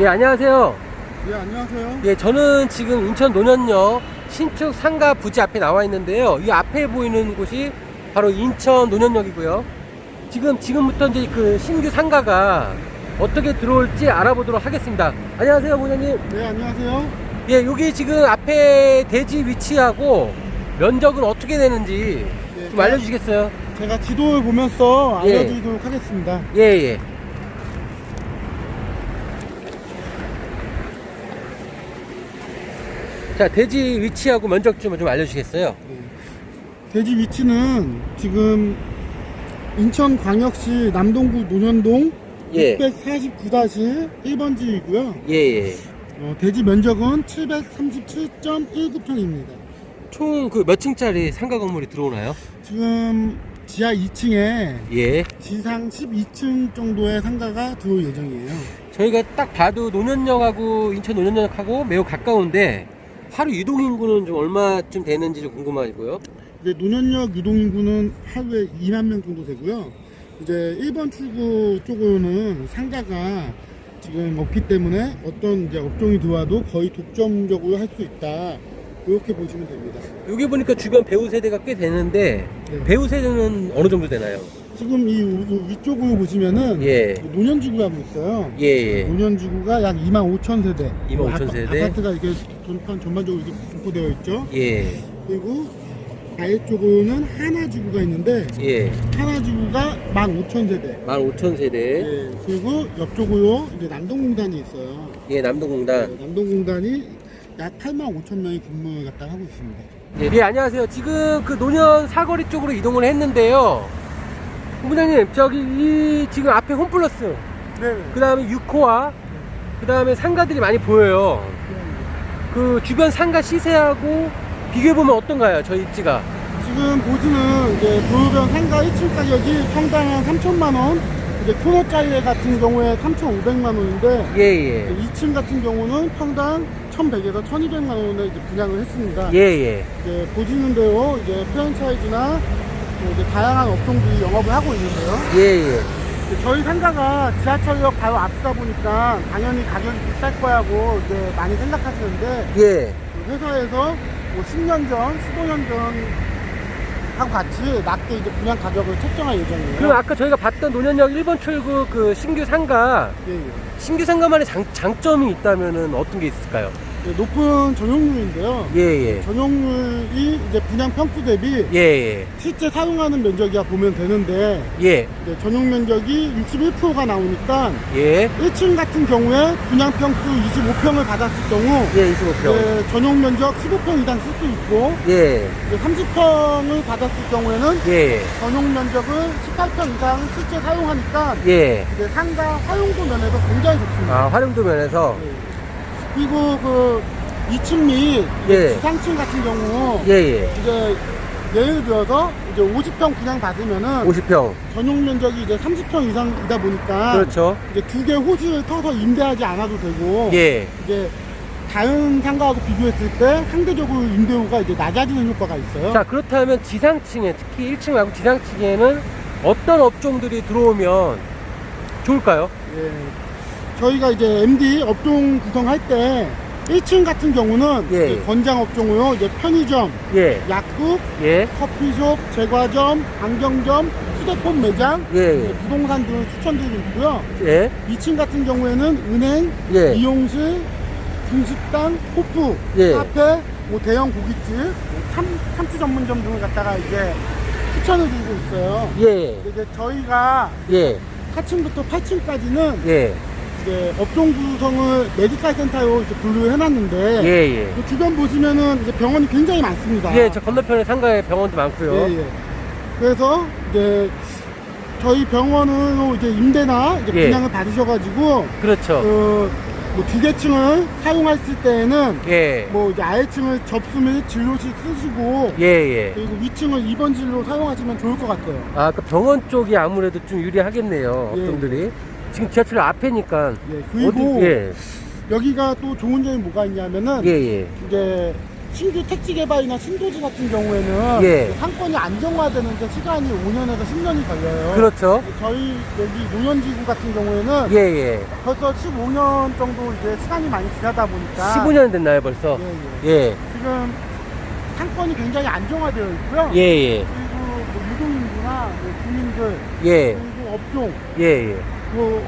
예, 안녕하세요. 예, 안녕하세요. 예, 저는 지금 인천 노년역 신축 상가 부지 앞에 나와 있는데요. 이 앞에 보이는 곳이 바로 인천 노년역이고요. 지금, 지금부터 이제 그 신규 상가가 어떻게 들어올지 알아보도록 하겠습니다. 안녕하세요, 부장님. 네, 안녕하세요. 예, 여기 지금 앞에 대지 위치하고 면적은 어떻게 되는지 네, 좀 알려주시겠어요? 제가 지도를 보면서 예. 알려드리도록 하겠습니다. 예, 예. 자, 대지 위치하고 면적 좀, 좀 알려주시겠어요? 네. 대지 위치는 지금 인천광역시 남동구 논현동 예. 649-1번지이고요. 예, 예. 어, 대지 면적은 737.19평입니다. 총 그 몇 층짜리 상가 건물이 들어오나요? 지금 지하 2층에 예. 지상 12층 정도의 상가가 들어올 예정이에요. 저희가 딱 봐도 노년역하고 인천 노년역하고 매우 가까운데 하루 이동 인구는 좀 얼마쯤 되는지 좀 궁금하고요. 이제 노년역 유동 인구는 하루에 2만 명 정도 되고요. 이제 1번 출구 쪽으로는 상가가 지금 없기 때문에 어떤 이제 업종이 들어와도 거의 독점적으로 할 수 있다. 이렇게 보시면 됩니다. 여기 보니까 주변 배우 세대가 꽤 되는데 네. 배우 세대는 어느 정도 되나요? 지금 이 우- 위쪽으로 보시면은 예. 노년지구라고 있어요. 예, 예. 노년지구가 약 2만 5천 세대. 25,000 아파- 세대. 아파 트가 이렇게 전반, 전반적으로 이렇게 분포되어 있죠. 예. 그리고 아래쪽으로는 하나지구가 있는데 예. 하나지구가 1만 5천 세대. 15,000 세대. 예, 그리고 옆쪽으로 이제 남동공단이 있어요. 예, 남동공단. 네, 남동공단이 약 8만 5천 명이 근무를 갖다 하고 있습니다. 예, 예, 안녕하세요. 지금 그 노년 사거리 쪽으로 이동을 했는데요. 부장님, 저기 이 지금 앞에 홈플러스, 네. 그 다음에 6호와 그 다음에 상가들이 많이 보여요. 그 주변 상가 시세하고 비교해보면 어떤가요? 저희 입지가. 지금 보시는 이제 도로변 상가 1층 가격이 평당 한 3천만 원, 이제 크로짜리 같은 경우에 3,500만 원인데 예, 예. 2층 같은 경우는 평당 1,100에서 1,200만 원에 이제 분양을 했습니다. 예, 예. 이제 보시는 대로 이제 프랜차이즈나 또 이제 다양한 업종들이 영업을 하고 있는데요. 예, 예. 저희 상가가 지하철역 바로 앞이다 보니까 당연히 가격이 비쌀 거라고 이제 많이 생각하시는데 예. 그 회사에서 뭐 10년 전, 15년 전 하고 같이 낮게 이제 분양 가격을 책정할 예정이에요. 그럼 아까 저희가 봤던 노년역 1번 출구 그 신규 상가, 예, 예. 신규 상가만의 장, 장점이 있다면은 어떤 게 있을까요? 네, 높은 전용률인데요. 예, 예. 전용률이 이제 분양 평수 대비 예, 예. 실제 사용하는 면적이야 보면 되는데 예. 이제 전용 면적이 61%가 나오니까 예. 1층 같은 경우에 분양 평수 25평을 받았을 경우 예, 25평. 이제 전용 면적 15평 이상 쓸 수 있고 예. 이제 30평을 받았을 경우에는 예. 전용 면적을 18평 이상 실제 사용하니까 예. 이제 상가 활용도 면에서 굉장히 좋습니다. 아, 활용도 면에서. 네. 그리고 그 2층 및 예. 지상층 같은 경우 예, 예. 이제 예를 들어서 이제 50평 분양 받으면은 50평. 전용 면적이 이제 30평 이상이다 보니까 그렇죠. 이제 두 개 호실을 터서 임대하지 않아도 되고 예. 이제 다른 상가하고 비교했을 때 상대적으로 임대료가 이제 낮아지는 효과가 있어요. 자, 그렇다면 지상층에, 특히 1층 말고 지상층에는 어떤 업종들이 들어오면 좋을까요? 예. 저희가 이제 MD 업종 구성할 때 1층 같은 경우는 예. 이제 건장 업종으로 이제 편의점, 예. 약국, 예. 커피숍, 제과점, 안경점, 휴대폰 매장, 예. 이제 부동산 등을 추천드리고 있고요. 예. 2층 같은 경우에는 은행, 예. 미용실, 중식당, 호프, 예. 카페, 뭐 대형 고깃집, 뭐 참, 참치 전문점 등을 갖다가 이제 추천을 드리고 있어요. 예. 이제 저희가 예. 4층부터 8층까지는 예. 이제 업종 구성을 메디칼 센터로 이제 분류해 놨는데 예. 예. 그 주변 보시면은 이제 병원이 굉장히 많습니다. 예, 저 건너편에 상가에 병원도 많고요. 예, 예. 그래서 이제 저희 병원으로 이제 임대나 이제 예. 분양을 받으셔가지고 그렇죠. 그뭐두 개 층을 사용했을 때에는 예. 뭐 이제 아래층을 접수 및 진료실 쓰시고 예, 예. 그리고 위층을 입원 진료 사용하시면 좋을 것 같아요. 아, 그 병원 쪽이 아무래도 좀 유리하겠네요. 예. 업종들이. 지금 지하철 앞에니까. 예. 그리고 어디, 예. 여기가 또 좋은 점이 뭐가 있냐면은 예, 예. 이제 신규 택지 개발이나 신도시 같은 경우에는 예. 상권이 안정화되는데 시간이 5년에서 10년이 걸려요. 그렇죠. 저희 여기 노년지구 같은 경우에는 예, 예. 벌써 15년 정도 이제 시간이 많이 지나다 보니까 15년 됐나요, 벌써? 예, 예. 예. 지금 상권이 굉장히 안정화되어 있고요. 예, 예. 그리고 뭐 유동인구나 뭐 주민들 예. 그리고 업종 예, 예. 뭐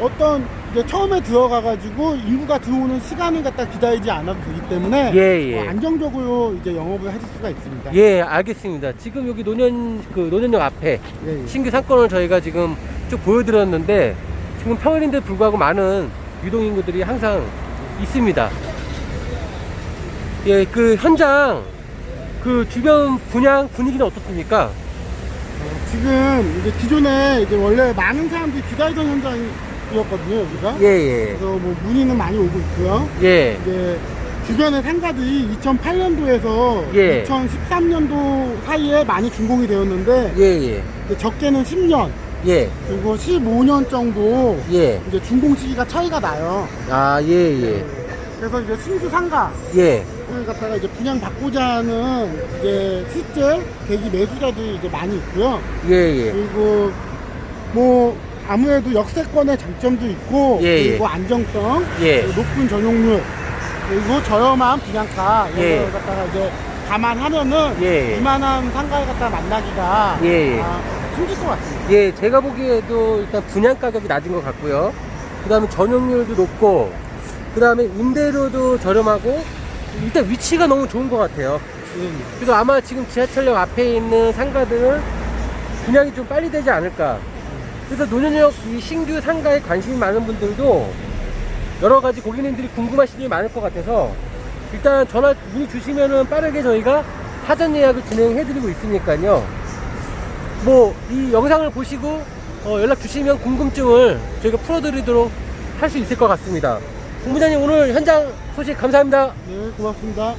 어떤 이제 처음에 들어가가지고 인구가 들어오는 시간을 갖다 기다리지 않아도 되기 때문에 예, 예. 어, 안정적으로 이제 영업을 하실 수가 있습니다. 예, 알겠습니다. 지금 여기 노년, 그, 노년역 앞에 예, 예. 신규 상권을 저희가 지금 쭉 보여드렸는데 지금 평일인데 불구하고 많은 유동 인구들이 항상 있습니다. 예, 그 현장 그 주변 분양 분위기는 어떻습니까? 지금 이제 기존에 이제 원래 많은 사람들이 기다리던 현장이었거든요 여기가. 예, 예. 그래서 뭐 문의는 많이 오고 있고요. 예. 이제 주변의 상가들이 2008년도에서 예. 2013년도 사이에 많이 준공이 되었는데 예, 예. 이제 적게는 10년 예. 그리고 15년 정도 예. 이제 준공 시기가 차이가 나요. 아, 예, 예. 그래서 이제 신규 상가를 예. 갖다가 이제 분양 받고자 하는 이제 실제 대기 매수자들이 이제 많이 있고요. 예, 예. 그리고 뭐 아무래도 역세권의 장점도 있고 예, 예. 그리고 안정성, 예. 그리고 높은 전용률, 그리고 저렴한 분양가 이런 예. 걸 갖다가 이제 감안하면은 예, 예. 이만한 상가를 갖다 만나기가 예, 예. 아, 힘들 것 같습니다. 예, 제가 보기에도 일단 분양 가격이 낮은 것 같고요. 그 다음에 전용률도 높고, 그 다음에 임대료도 저렴하고, 일단 위치가 너무 좋은 것 같아요. 예. 그래서 아마 지금 지하철역 앞에 있는 상가들은 분양이 좀 빨리 되지 않을까. 그래서 노년역 이 신규 상가에 관심이 많은 분들도 여러 가지 고객님들이 궁금하신 점이 많을 것 같아서 일단 전화 문의 주시면은 빠르게 저희가 사전 예약을 진행해드리고 있으니까요. 뭐 이 영상을 보시고 어, 연락 주시면 궁금증을 저희가 풀어드리도록 할 수 있을 것 같습니다. 본부장님 오늘 현장 소식 감사합니다. 네, 고맙습니다.